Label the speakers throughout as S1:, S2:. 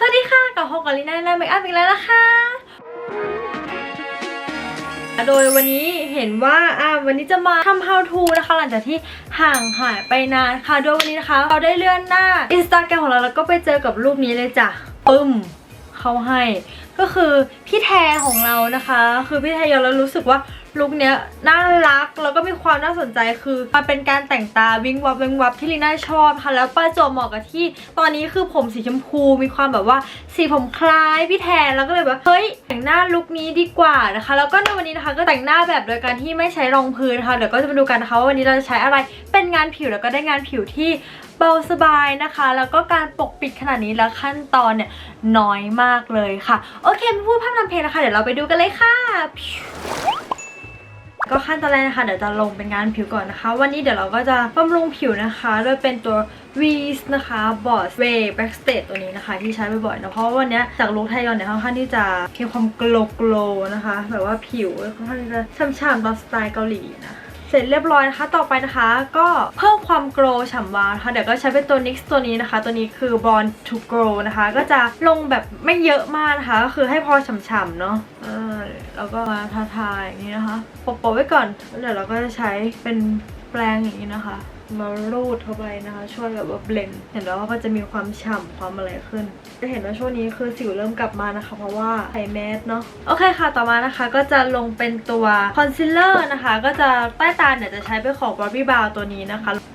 S1: สวัสดีค่ะกับฮอกกับลิน่าและเมคอัพอีกแล้วนะคะ โดยวันนี้เห็นว่าอ่าวันนี้จะมาทำ how to นะคะ หลังจากที่ห่างหายไปนานค่ะ โดยวันนี้นะคะ เราได้เลื่อนหน้า Instagram ของเราแล้วก็ไปเจอกับรูปนี้เลยจ้ะปึ้มเขาให้ ก็คือพี่แทของเรานะคะ คือพี่แทยอนเรารู้สึกว่า ลุคเนี้ยน่ารักแล้วก็มีความน่าสนใจคือมันเป็นการแต่งตาวิงวับวิงวับที่ลีน่าชอบค่ะแล้วประจวบเหมาะกับที่ ตอนนี้คือผมสีชมพูมีความแบบว่าสีผมคล้ายพี่แทนแล้วก็เลยแบบเฮ้ยแต่งหน้าลุคนี้ดีกว่านะคะ แล้วก็ในวันนี้นะคะก็แต่งหน้าแบบโดยการที่ไม่ใช้รองพื้นค่ะเดี๋ยวก็จะมาดูกันนะคะว่าวันนี้เราจะใช้อะไรเป็นงานผิวแล้วก็ได้งานผิวที่เบาสบายนะคะ แล้วก็การปกปิดขนาดนี้แล้วขั้นตอนเนี่ยน้อยมากเลยค่ะ โอเคไม่พูดภาพนำเพลงนะคะ เดี๋ยวเราไปดูกันเลยค่ะ ก็ขั้นตอนแรกนะคะเดี๋ยวจะลงเป็นงานผิวก่อนนะคะ วันนี้เดี๋ยวเราก็จะบำรุงผิวนะคะโดยเป็นตัว v ีสนะคะบอสเวย์ b a c k s t a g e ตัวนี้นะคะ ที่ใช้บ่อยๆนะเพราะว่าวันนี้จากลุคไทยอนเนี่ยค่อนข้างที่จะมีความโกลโกลนะคะ แบบว่าผิวค่อนข้างที่จะช่ำๆตามสไตล์เกาหลีนะ เสร็จเรียบร้อยนะคะ ต่อไปนะคะ ก็เพิ่มความโกลว์ฉ่ำวาวนะคะเดี๋ยวก็ใช้เป็นตัว NYX ตัวนี้นะคะ ตัวนี้คือ Born to Grow นะคะ ก็จะลงแบบไม่เยอะมากนะคะ ก็คือให้พอฉ่ำๆเนาะเออแล้วก็มาทาๆอย่างนี้นะคะโปะๆไว้ก่อนแล้วเดี๋ยวเราก็จะใช้เป็นแปรงอย่างนี้นะคะ มารูดเข้าไปนะคะ ช่วยแบบว่าเบลนเห็นแล้วว่าก็จะมีความฉ่ำความอะไรขึ้น จะเห็นว่าช่วงนี้คือสิวเริ่มกลับมานะคะ เพราะว่าใส่แมสเนาะโอเคค่ะต่อมานะคะก็จะลงเป็นตัวคอนซีลเลอร์นะคะ ก็จะใต้ตาเนี่ยจะใช้เป็นของ Bobbi Brown ตัวนี้นะคะอะ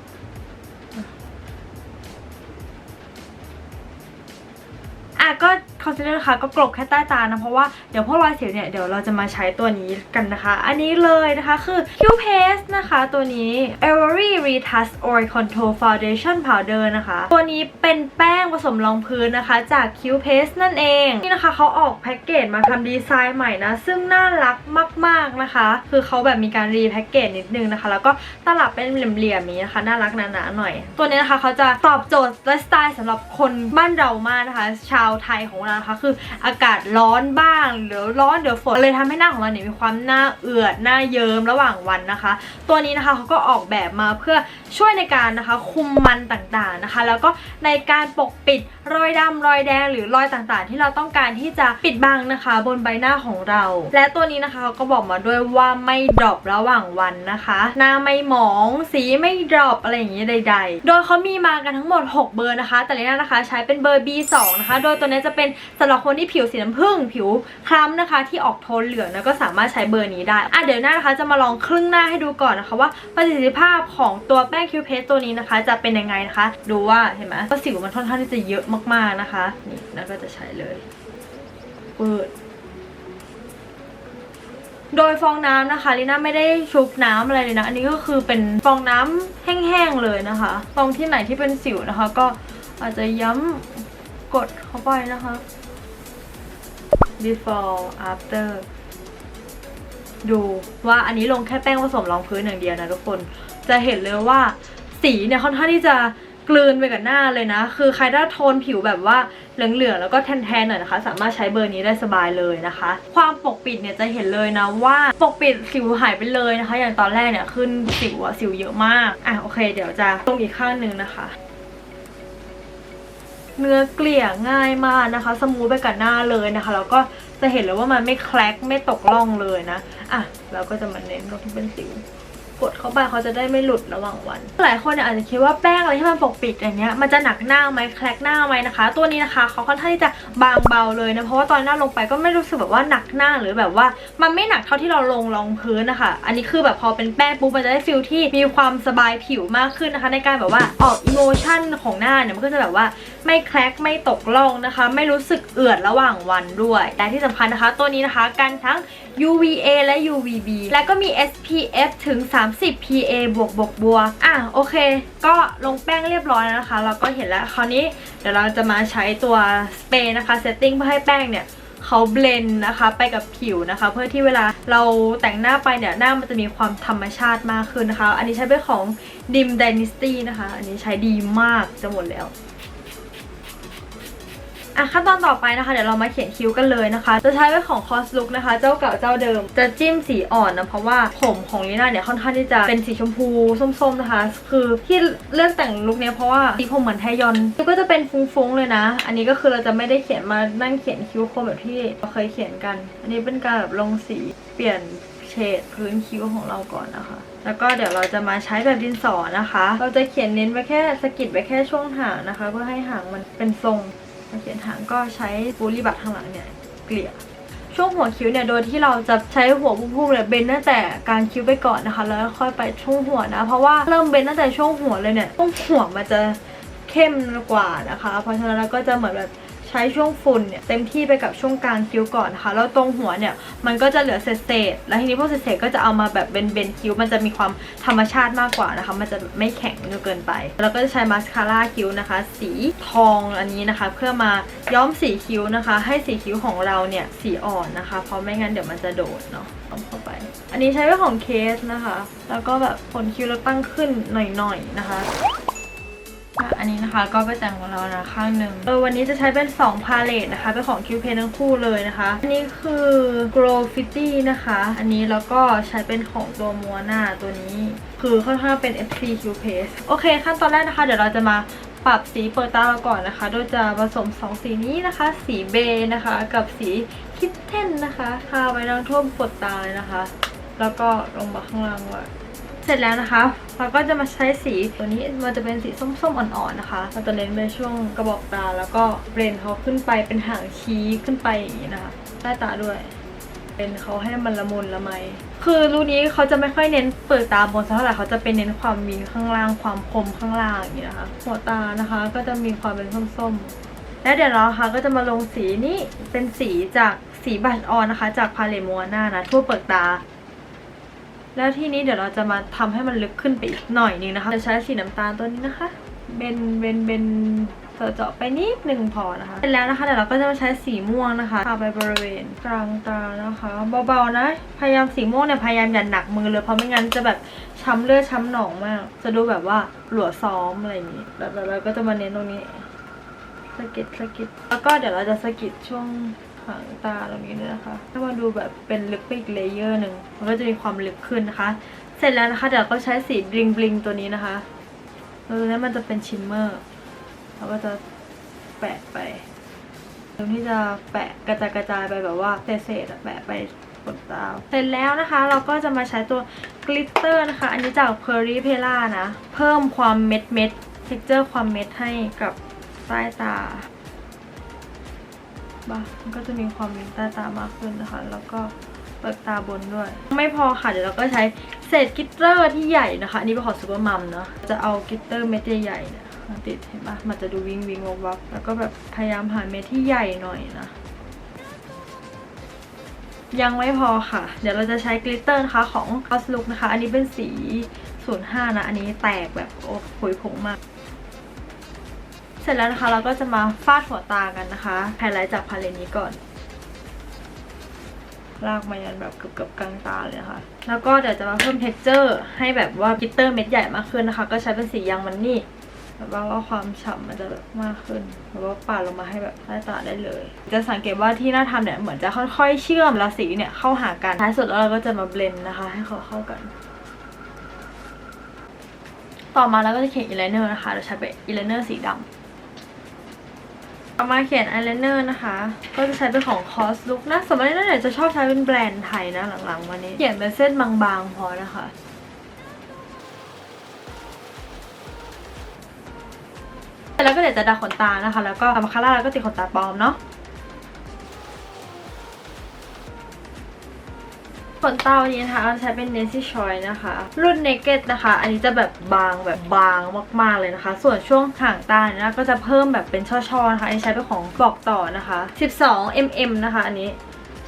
S1: คอนซีลเลอร์นะคะก็กลบแค่ใต้ตานะเพราะว่าเดี๋ยวพวกรอยสิวเนี่ยเดี๋ยวเราจะมาใช้ตัวนี้กันนะคะ อันนี้เลยนะคะคือ Q Paste นะคะตัวนี้ Avery Retouch Oil Control Foundation Powder นะคะ ตัวนี้เป็นแป้งผสมรองพื้นนะคะ จาก Q Paste นั่นเอง นี่นะคะเขาออกแพ็กเกจมาทำดีไซน์ใหม่นะ ซึ่งน่ารักมาก ๆนะคะ คือเขาแบบมีการรีแพ็กเกจนิดนึงนะคะ แล้วก็ตลับเป็นเหลี่ยมๆนี้นะคะ น่ารักหนาๆหน่อย ตัวนี้นะคะเขาจะตอบโจทย์ไลฟ์สไตล์สำหรับคนบ้านเรามากนะคะ ชาวไทยของเรานะคะ คืออากาศร้อนบ้างเดี๋ยวร้อนเดี๋ยวฝนเลยทำให้หน้าของเราเนี่ยมีความหน้าเอือดหน้าเยิ้มระหว่างวันนะคะ ตัวนี้นะคะเขาก็ออกแบบมาเพื่อช่วยในการนะคะคุมมันต่างๆนะคะ แล้วก็ในการปกปิดรอยดำรอยแดงหรือรอยต่างๆ ที่เราต้องการที่จะปิดบังนะคะ บนใบหน้าของเรา และตัวนี้นะคะเขาก็บอกมาด้วยว่าไม่ดรอประหว่างวันนะคะ หน้าไม่หมองสีไม่ดรอปอะไรอย่างนี้ใด ๆ โดยเขามีมากันทั้งหมด 6 เบอร์นะคะ แต่ลีน่านะคะใช้เป็นเบอร์ B2 นะคะ โดยตัวนี้จะเป็นสำหรับคนที่ผิวสีน้ำผึ้งผิวคล้ำนะคะ ที่ออกโทนเหลืองนะก็สามารถใช้เบอร์นี้ได้อะเดี๋ยวหน้านะคะจะมาลองครึ่งหน้าให้ดูก่อนนะคะว่าประสิทธิภาพของตัวแป้งคิวเพสตัวนี้นะคะ จะเป็นยังไงนะคะ ดูว่าเห็นไหมว่าสิวมันค่อนข้างที่จะเยอะมากๆนะคะนี่แล้วก็จะใช้เลยเปิดโดยฟองน้ำนะคะลิน่าไม่ได้ชุบน้ำอะไรเลยนะ อันนี้ก็คือเป็นฟองน้ำแห้งๆเลยนะคะ ตรงที่ไหนที่เป็นสิวนะคะ ก็อาจจะย้ำ กดเข้าไปนะคะ before after ดูว่าอันนี้ลงแค่แป้งผสมรองพื้นอย่างเดียวนะทุกคน จะเห็นเลยว่าสีเนี่ยค่อนข้างที่จะกลืนไปกับหน้าเลยนะ คือใครถ้โทนผิวแบบว่าเหลืองๆแล้วก็แทนๆหน่อยนะคะ สามารถใช้เบอร์นี้ได้สบายเลยนะคะ ความปกปิดเนี่ยจะเห็นเลยนะว่าปกปิดสิวหายไปเลยนะคะ อย่างตอนแรกเนี่ยขึ้นสิวอะสิวเยอะมากอะโอเค เดี๋ยวจะตรงอีกข้างหนึ่งนะคะ เนื้อเกลี่ยง่ายมากนะคะ สมูทไปกับหน้าเลยนะคะ แล้วก็จะเห็นเลยว่ามันไม่แคลกไม่ตกล่องเลยนะ อะ เราก็จะมาเน้นตรงที่เป็นสิวกดเข้าไปเขาจะได้ไม่หลุดระหว่างวัน หลายคนเนี่ยอาจจะคิดว่าแป้งอะไรที่มันปกปิดอย่างเงี้ยมันจะหนักหน้าไหมแคลกหน้าไหมนะคะ ตัวนี้นะคะเขาค่อนข้างที่จะบางเบาเลยนะเพราะว่าตอนหน้าลงไปก็ไม่รู้สึกแบบว่าหนักหน้าหรือแบบว่า มันไม่หนักเท่าที่เราลงรองพื้นนะคะ อันนี้คือแบบพอเป็นแป้งปุ๊บมันจะได้ฟิลที่มีความสบายผิวมากขึ้นนะคะ ในการแบบว่าออกอิโมชันของหน้าเนี่ยมันก็จะแบบว่า ไม่แคลกไม่ตกล่องนะคะ ไม่รู้สึกเอือดระหว่างวันด้วยและที่สำคัญนะคะ ตัวนี้นะคะกันทั้ง UVA และ UVB และก็มี SPF ถึง 30 PA บวกบวกบวกอะโอเค ก็ลงแป้งเรียบร้อยแล้วนะคะ เราก็เห็นแล้วคราวนี้เดี๋ยวเราจะมาใช้ตัวสเปรย์นะคะเซตติ้งเพื่อให้แป้งเนี่ยเขาเบลนด์นะคะไปกับผิวนะคะ เพื่อที่เวลาเราแต่งหน้าไปเนี่ยหน้ามันจะมีความธรรมชาติมากขึ้นนะคะ อันนี้ใช้เป็นของ Dim Dynasty นะคะ อันนี้ใช้ดีมากจะหมดแล้ว อะขั้นตอนต่อไปนะคะ เดี๋ยวเรามาเขียนคิ้วกันเลยนะคะ จะใช้เป็นของคอสลุกนะคะ เจ้าเก่าเจ้าเดิม จะจิ้มสีอ่อนนะ เพราะว่าผมของลีน่าเนี่ยค่อนข้างที่จะเป็นสีชมพูส้มๆนะคะ คือที่เลือกแต่งลุคนี้เพราะว่าสีผมเหมือนไทยอนคิ้วก็จะเป็นฟุ้งๆเลยนะ อันนี้ก็คือเราจะไม่ได้เขียนมานั่งเขียนคิ้วคมแบบที่เราเคยเขียนกัน อันนี้เป็นการแบบลงสีเปลี่ยนเฉดพื้นคิ้วของเราก่อนนะคะ แล้วก็เดี๋ยวเราจะมาใช้แบบดินสอนะคะ เราจะเขียนเน้นไปแค่สกิดไปแค่ช่วงหางนะคะ เพื่อให้หางมันเป็นทรง มาเขียนหางก็ใช้ฟูรีบัตข้างหลังเนี่ยเกลี่ยช่วงหัวคิ้วเนี่ยโดยที่เราจะใช้หัวพุ่งๆเนี่ยเบนตั้งแต่กลางคิ้วไปก่อนนะคะ แล้วค่อยไปช่วงหัวนะ เพราะว่าเริ่มเบนตั้งแต่ช่วงหัวเลยเนี่ยช่วงหัวมันจะเข้มกว่านะคะ เพราะฉะนั้นเราก็จะเหมือนแบบ ใช้ช่วงฝุ่นเนี่ยเต็มที่ไปกับช่วงกลางคิ้วก่อนนะคะแล้วตรงหัวเนี่ยมันก็จะเหลือเศษๆแล้วทีนี้พวกเศษๆก็จะเอามาแบบเบนๆคิ้ว มันจะมีความธรรมชาติมากกว่านะคะ มันจะไม่แข็งจนเกินไป แล้วก็จะใช้มาสคาร่าคิ้วนะคะ สีทองอันนี้นะคะ เพื่อมาย้อมสีคิ้วนะคะ ให้สีคิ้วของเราเนี่ยสีอ่อนนะคะ เพราะไม่งั้นเดี๋ยวมันจะโดดเนาะเอาเข้าไป อันนี้ใช้เป็นของเคสนะคะ แล้วก็แบบขนคิ้วเราตั้งขึ้นหน่อยๆนะคะ อะ อันนี้นะคะก็ไปแต่งของเรานะข้างหนึ่งเออวันนี้จะใช้เป็น 2 พาเลตนะคะ เป็นของคิวเพทั้งคู่เลยนะคะ อันนี้คือ Grow Fitty นะคะ อันนี้แล้วก็ใช้เป็นของตัวมัวหน้าตัวนี้ คือค่อนข้างเป็น FC Q Paste โอเค ขั้นตอนแรกนะคะ เดี๋ยวเราจะมาปรับสีเปิดตาเราก่อนนะคะ โดยจะผสม 2 สีนี้นะคะ สีเบย์นะคะ กับสีคิทเทนนะคะทาไว้ทั้งท่วมเปิดตาเลยนะคะ แล้วก็ลงมาข้างล่างไว้ เสร็จแล้วนะคะ เราก็จะมาใช้สีตัวนี้มันจะเป็นสีส้มๆอ่อนๆนะคะเราจะเน้นไปช่วงกระบอกตาแล้วก็เบรนเขาขึ้นไปเป็นหางชี้ขึ้นไปอย่างนี้นะคะใต้ตาด้วยเป็นเขาให้มันละมุนละไม คือรูนี้เขาจะไม่ค่อยเน้นเปิดตาบนเท่าไหร่เขาจะเป็นเน้นความวิงข้างล่างความคมข้างล่างอย่างนี้นะคะหัวตานะคะก็จะมีความเป็นส้มๆ แล้วเดี๋ยวเราค่ะก็จะมาลงสีนี่เป็นสีจากสีบัชออนนะคะ จากพาเลมัวหน้านะทั่วเปิดตา แล้วที่นี้เดี๋ยวเราจะมาทำให้มันลึกขึ้นไปอีกหน่อยนึงนะคะ จะใช้สีน้ำตาลตัวนี้นะคะ เบน เบน เบนเจาะไปนิดหนึ่งพอนะคะ เสร็จแล้วนะคะเดี๋ยวเราก็จะมาใช้สีม่วงนะคะทาไปบริเวณกลางตานะคะเบาๆนะ พยายามสีม่วงเนี่ยพยายามอย่าหนักมือเลยเพราะไม่งั้นจะแบบช้ำเลือดช้ำหนองมาก จะดูแบบว่าหลัวซ้อมอะไรอย่างนี้แบบเราก็จะมาเน้นตรงนี้สกิดสกิดแล้วก็เดี๋ยวเราจะสกิดช่วง หางตาตรงนี้นะคะ ถ้ามาดูแบบเป็นลึกไปอีกเลเยอร์หนึ่งมันก็จะมีความลึกขึ้นนะคะ เสร็จแล้วนะคะเดี๋ยวก็ใช้สีบลิงบลิงตัวนี้นะคะแล้วตัวนี้มันจะเป็นชิมเมอร์เราก็จะแปะไปตรงที่จะแปะกระจายกระจายไปแบบว่าเศษๆแปะไปบนตาเสร็จแล้วนะคะเราก็จะมาใช้ตัวกลิตเตอร์นะคะ อันนี้จาก p e r i p e l a นะ เพิ่มความเม็ดเม็ดเท็กเจอร์ความเม็ดให้กับใต้ตา บ้ามันก็จะมีความมีใต้ตามากขึ้นนะคะ แล้วก็เปิดตาบนด้วย ไม่พอค่ะ เดี๋ยวเราก็ใช้เศษกิตเตอร์ที่ใหญ่นะคะ อันนี้เป็นของซูเปอร์มัมเนาะ จะเอากิตเตอร์เม็ดใหญ่ๆเนี่ยมาติดเห็นปะมันจะดูวิงวิงวับวับแล้วก็แบบพยายามหาเม็ดที่ใหญ่หน่อยนะยังไม่พอค่ะ เดี๋ยวเราจะใช้กลิตเตอร์นะคะของ c o s Look นะคะ อันนี้เป็นสี 05 นะ อันนี้แตกแบบโอ้โหยผงมาก เสร็จแล้วนะคะเราก็จะมาฟาดหัวตากันนะคะไฮไลท์จากพาเลตนี้ก่อน ลากมายันแบบเกือบๆกลางตาเลยนะคะแล้วก็เดี๋ยวจะมาเพิ่มเท็กเจอร์ ให้แบบว่ากิตเตอร์เม็ดใหญ่มากขึ้นนะคะ ก็ใช้เป็นสียางมันนี่แบบว่าความฉ่ำมันจะแบบมากขึ้นแบบว่าปาดลงมาให้แบบใต้ตาได้เลย จะสังเกตว่าที่หน้าทำเนี่ยเหมือนจะค่อยๆเชื่อมล้วสีเนี่ยเข้าหากันท้ายสุดแล้วเราก็จะมาเบลนนะคะ ให้เขาเข้ากัน ต่อมาเราก็จะเขียนอีไลเนอร์นะคะเราใช้เป็นอีไลเนอร์สีดำ เอามาเขียนอายไลเนอร์นะคะ ก็จะใช้เป็นของคอสลุกนะสมัยนั้นเนี่ยจะชอบใช้เป็นแบรนด์ไทยนะหลังๆวันนี้ เขียนเป็นเส้นบางๆพอนะคะแล้วก็เดี๋ยวจะดัดขนตานะคะ แล้วก็ทำมาคาร่าแล้วก็ติดขนตาปลอมเนาะ ขนตาวันนี้นะคะเราใช้เป็น Nancy Choi นะคะ รุ่น Naked นะคะ อันนี้จะแบบบางแบบบางมากๆเลยนะคะ ส่วนช่วงห่างตาเนี่ยนะก็จะเพิ่มแบบเป็นช่อๆนะคะอันนี้ใช้เป็นของบอกต่อนะคะ 12 mm นะคะอันนี้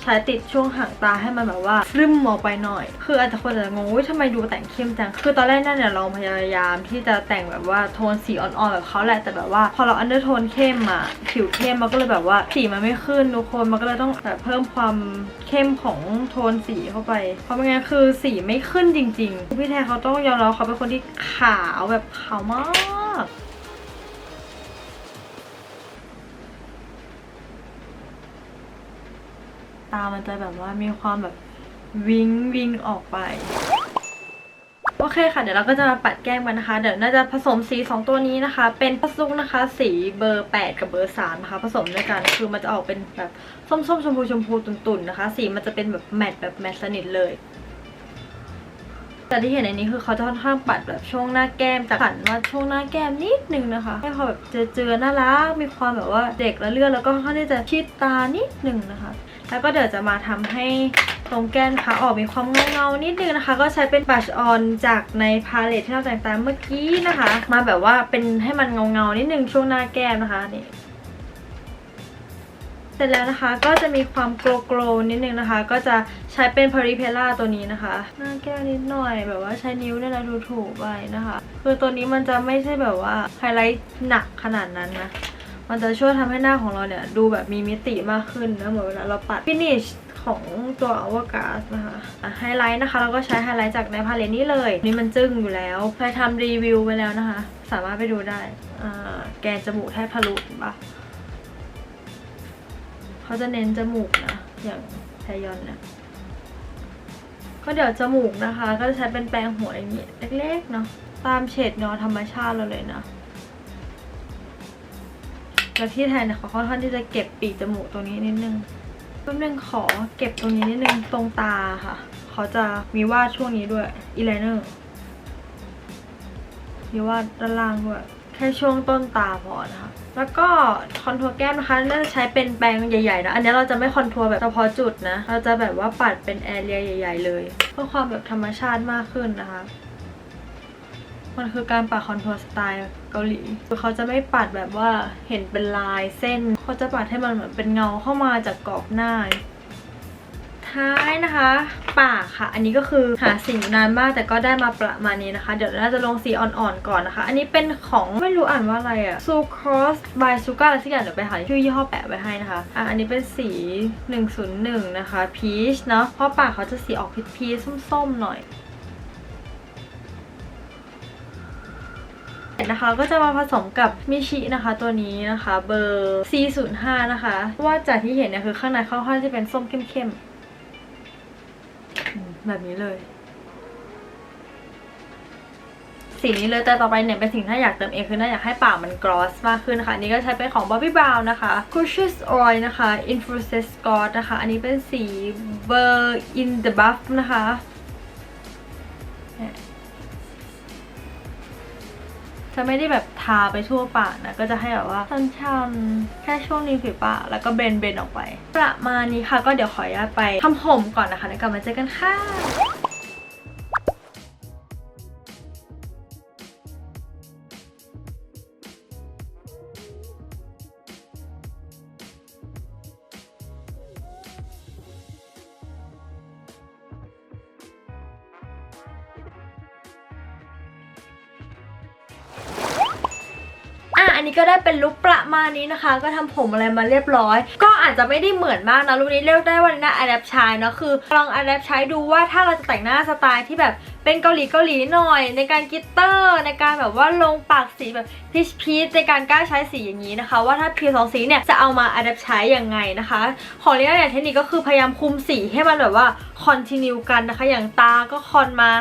S1: ใช้ติดช่วงห่างตาให้มันแบบว่าฟรึมออกไปหน่อย คืออาจจะคนอาจจะงงว่าทำไมดูแต่งเข้มจัง คือตอนแรกนั่นเนี่ยเราพยายามที่จะแต่งแบบว่าโทนสีอ่อนๆแบบเขาแหละแต่แบบว่า พอเราอันเดอร์โทนเข้มอะผิวเข้มมันก็เลยแบบว่าสีมันไม่ขึ้นทุกคนมันก็เลยต้องแบบเพิ่มความเข้มของโทนสีเข้าไป เพราะไม่งั้นคือสีไม่ขึ้นจริง ๆ พี่แทนเขาต้องยอมรับเขาเป็นคนที่ขาวแบบขาวมาก ตามันจะแบบว่ามีความแบบวิงวิงออกไป โอเคค่ะ เดี๋ยวเราก็จะมาปัดแก้มกันนะคะ เดี๋ยวน่าจะผสมสี 2 ตัวนี้นะคะ เป็นพัสดุนะคะ สีเบอร์ 8 กับเบอร์3นะคะ ผสมด้วยกัน คือมันจะออกเป็นแบบส้มๆชมพูชมพูตุ่นๆนะคะ สีมันจะเป็นแบบแมตต์แบบแมตต์สนิทเลยแต่ที่เห็นในนี้คือเขาจะค่อนข้างปัดแบบช่วงหน้าแก้มแต่ขันว่าช่วงหน้าแก้มนิดนึงนะคะ ให้พอแบบเจอๆน่ารักมีความแบบว่าเด็กและเลือดแล้วก็ค่อนข้างที่จะชิดตานิดนึงนะคะ แล้วก็เดี๋ยวจะมาทำให้ตรงแก้มนะคะออกมีความเงาเงาๆนิดนึงนะคะ ก็ใช้เป็นบัชออนจากในพาเลทที่เราแต่งตามเมื่อกี้นะคะ มาแบบว่าเป็นให้มันเงาเงาๆนิดนึงช่วงหน้าแก้มนะคะนี่เสร็จแล้วนะคะก็จะมีความโกลโกลนิดนึงนะคะ ก็จะใช้เป็นพาริเพล่าตัวนี้นะคะ หน้าแก้มนิดหน่อยแบบว่าใช้นิ้วเนี่ยนะถูกไปนะคะ คือตัวนี้มันจะไม่ใช่แบบว่าไฮไลท์หนักขนาดนั้นนะ มันจะช่วยทำให้หน้าของเราเนี่ย ดูแบบมีมิติมากขึ้นนะเหมือนเวลาเราปัดฟินิชของตัวอวกาศนะคะไฮไลท์นะคะ เราก็ใช้ไฮไลท์จากในพาเลตนี้เลย นี่มันจึ้งอยู่แล้วเคยทำรีวิวไปแล้วนะคะ สามารถไปดูได้แกนจมูกแทบทะลุเห็นปะเขาจะเน้นจมูกนะ อย่างไทยอนเนี่ยก็เดี๋ยวจมูกนะคะ ก็จะใช้เป็นแปรงหัวอย่างนี้เล็กๆเนาะตามเฉดเงาธรรมชาติเราเลยนะ แล้วที่แทนเนี่ยเขาค่อนข้างที่จะเก็บปีกจมูกตรงนี้นิดนึงแป๊บนึงขอเก็บตรงนี้นิดนึงตรงตาค่ะ เขาจะมีวาดช่วงนี้ด้วยอีไลเนอร์มีวาดด้านล่างด้วยแค่ช่วงต้นตาพอนะคะแล้วก็คอนทัวร์แก้มนะคะน่าจะใช้เป็นแปรงใหญ่ๆนะ อันนี้เราจะไม่คอนทัวร์แบบเฉพาะจุดนะ เราจะแบบว่าปัดเป็นแอเรียใหญ่ ๆ เลย เพื่อความแบบธรรมชาติมากขึ้นนะคะ มันคือการปัดคอนทัวร์สไตล์เกาหลีคือเขาจะไม่ปัดแบบว่าเห็นเป็นลายเส้น เขาจะปัดให้มันเหมือนเป็นเงาเข้ามาจากกรอบหน้า ท้ายนะคะ ปากค่ะ อันนี้ก็คือหาสีนานมากแต่ก็ได้มาประมาณนี้นะคะ เดี๋ยวน่าจะลงสีอ่อนๆก่อนนะคะ อันนี้เป็นของไม่รู้อ่านว่าอะไรอะ Sucrose by Sugar อะไรสักอย่างเดี๋ยวไปหาชื่อยี่ห้อแปะไว้ให้นะคะ อะอันนี้เป็นสี 101 นะคะ Peach เนาะเพราะปากเขาจะสีออกพีชๆส้มๆหน่อย นะคะ ก็จะมาผสมกับมิชินะคะ ตัวนี้นะคะ เบอร์ C05 นะคะเพราะว่าจากที่เห็นเนี่ยคือข้างในค่อนข้างที่เป็นส้มเข้มๆแบบนี้เลย สีนี้เลยแต่ต่อไปเนี่ยเป็นสิ่งที่อยากเติมเองคือน่าอยากให้ปากมันกรอสมากขึ้นนะคะนนี้ก็ใช้เป็นของ Bobbi Brown นะคะ Crucious Oil นะคะ Infused Scott นะคะ อันนี้เป็นสีเบอร์ In the Buff นะคะ จะไม่ได้แบบทาไปทั่วปากนะ ก็จะให้แบบว่าชันๆแค่ช่วงริมฝีปากแล้วก็เบนเบนออกไป ประมาณนี้ค่ะ ก็เดี๋ยวขออนุญาตไปทำผมก่อนนะคะ แล้วกลับมาเจอกันค่ะ อันนี้ก็ได้เป็นลุคประมาณนี้นะคะ ก็ทำผมอะไรมาเรียบร้อย ก็อาจจะไม่ได้เหมือนมากนะลุคนี้เรียกได้ว่าน่าอัดแอปใช้เนะคือลองอัดแอปใช้ดูว่าถ้าเราจะแต่งหน้าสไตล์ที่แบบเป็นเกาหลีเกาหลีหน่อย ในการกิตเตอร์ในการแบบว่าลงปากสีแบบพีชพีชในการกล้าใช้สีอย่างนี้นะคะ ว่าถ้าพีสองสีเนี่ยจะเอามาอัดแอปใช้ยังไงนะคะ ของเรียกอย่างเทคนิคก็คือพยายามคุมสีให้มันแบบว่าคอนติเนียกันนะคะ อย่างตาก็คอนมา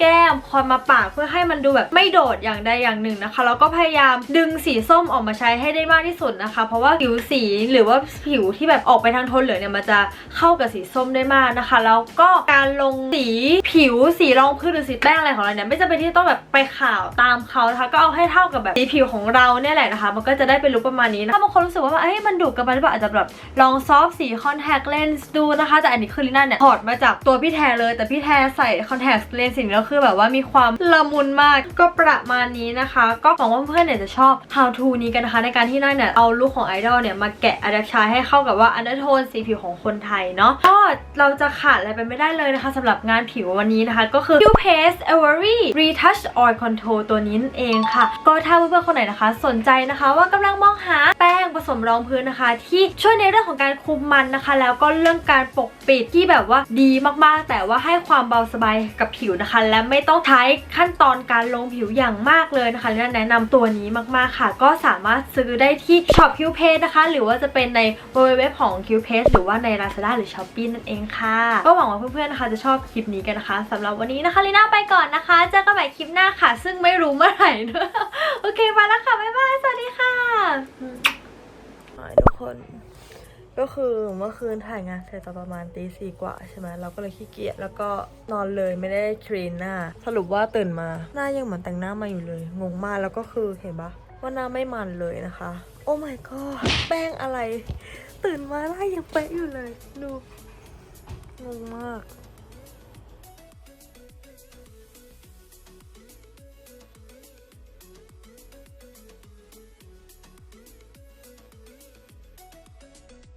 S1: แก้มคอนมาปากเพื่อให้มันดูแบบไม่โดดอย่างใดอย่างหนึ่งนะคะแล้วก็พยายามดึงสีส้มออกมาใช้ให้ได้มากที่สุดนะคะ เพราะว่าผิวสีหรือว่าผิวที่แบบออกไปทางโทนเหลืองเนี่ยมันจะเข้ากับสีส้มได้มากนะคะ แล้วก็การลงสีผิวสีรองพื้นหรือสีแป้งอะไรของเราเนี่ยไม่จำเป็นที่ต้องแบบไปขาวตามเขานะคะก็เอาให้เท่ากับแบบสีผิวของเราเนี่ยแหละนะคะ มันก็จะได้เป็นลุคประมาณนี้นะถ้าบางคนรู้สึกว่าเอ้ยมันดุกันไปหรือเปล่าอาจจะแบบลองซอฟสีคอนแทคเลนส์ดูนะคะ แต่อันนี้คือลิน่าเนี่ยถอดมาจากตัวพี่แทเลยแต่พี่แทใส่คอนแทคเลนส์สีนี้แล้วคือแบบว่ามีความละมุนมากก็ประมาณนี้นะคะ ก็หวังว่าเพื่อนๆเนี่ยจะชอบ how to นี้กันนะคะในการที่น่าเนี่ยเอาลุคของไอดอลเนี่ยมาแกะอะแดปชาให้เข้ากับว่าอันเดอร์โทนสีผิวของคนไทยเนาะก็เราจะขาดอะไรไปไม่ได้เลยนะคะสำหรับงานผิววันนี้นะคะ ก็คือ Q Paste Avery Retouch Oil Control ตัวนี้นั่นเองค่ะ ก็ถ้าเพื่อนๆคนไหนนะคะ สนใจนะคะว่ากำลังมองหาแป้งผสมรองพื้นนะคะ ที่ช่วยในเรื่องของการคุมมันนะคะ แล้วก็เรื่องการปกปิดที่แบบว่าดีมากๆ แต่ว่าให้ความเบาสบายกับผิวนะคะและไม่ต้องใช้ขั้นตอนการลงผิวอย่างมากเลยนะคะและแนะนำตัวนี้มากๆค่ะ ก็สามารถซื้อได้ที่ช็อปคิวเพนะคะ หรือว่าจะเป็นใน www ของ Q Page หรือว่าใน Lazada หรือ Shopee นั่นเองค่ะ ก็หวังว่าเพื่อนๆนะคะจะชอบคลิปนี้กันนะคะสำหรับวันนี้นะคะลีน่าไปก่อนนะคะเจอกันใหม่คลิปหน้าค่ะ ซึ่งไม่รู้เมื่อไหร่ด้วยโอเคไปแล้วค่ะบ๊ายบายสวัสดีค่ะทุกคน ก็คือเมื่อคืนถ่ายงานเสร็จตอนประมาณตีสี่กว่าใช่ไหมเราก็เลยขี้เกียจแล้วก็นอนเลยไม่ได้คลีนหน้า สรุปว่าตื่นมาหน้ายังเหมือนแต่งหน้ามาอยู่เลย งงมากแล้วก็คือเห็นปะว่าหน้าไม่มันเลยนะคะ โอ้ my god แป้งอะไร ตื่นมาหน้ายังเป๊ะอยู่เลย ดูงงมาก